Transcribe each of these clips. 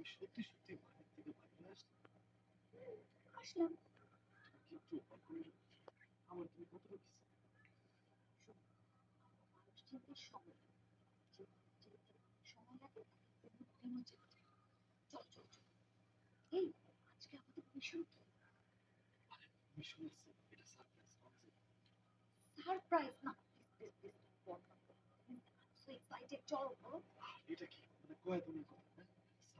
তুমি সত্যি সত্যি বাড়ির থেকে বাইরে আসলে আসলাম তুমি কি একটু অবাক হলে আমার তুমি কিছু শোনো, মানুষ সময় সময় লাগে তাকে দিনও যেতে চায়। চল চল চল এই আজকে আমাদের মিশন কি মিশন আছে এটা সারপ্রাইজ সারপ্রাইজ না প্লিজ প্লিজ প্লিজ বল না সো এক্সাইটেড চলো এটা কি মানে কয় তুমি কথা হ্যাঁ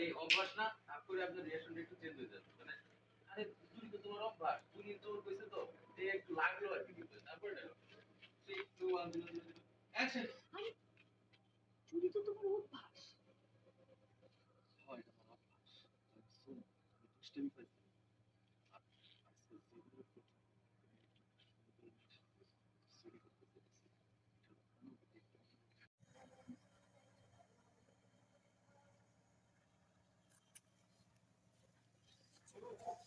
এই অভ্যাস না করে আপনার রিঅ্যাকশনটা একটু চেঞ্জ হয়ে যাবে মানে আরে তুমি তো তোমার অভ্যাস। তুমি জোর কইছে তো যে একটু লাগল আর কি তারপরে three two one zero zero action চুরি তো তোমার অভ্যাস। হয় আমার অভ্যাস। দুষ্টামি পাইছি।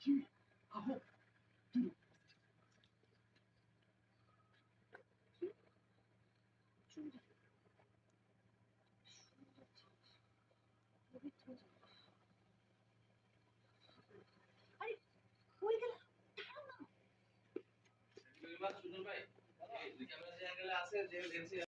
কি আহো তুই চুরি সুন্দর জিনিস পবিত্র জিনিস আরে কই গেল দাঁড়াও না সুজন ভাই এই ক্যামেরা যে অ্যাঙ্গেলে আছে যে লেন্সে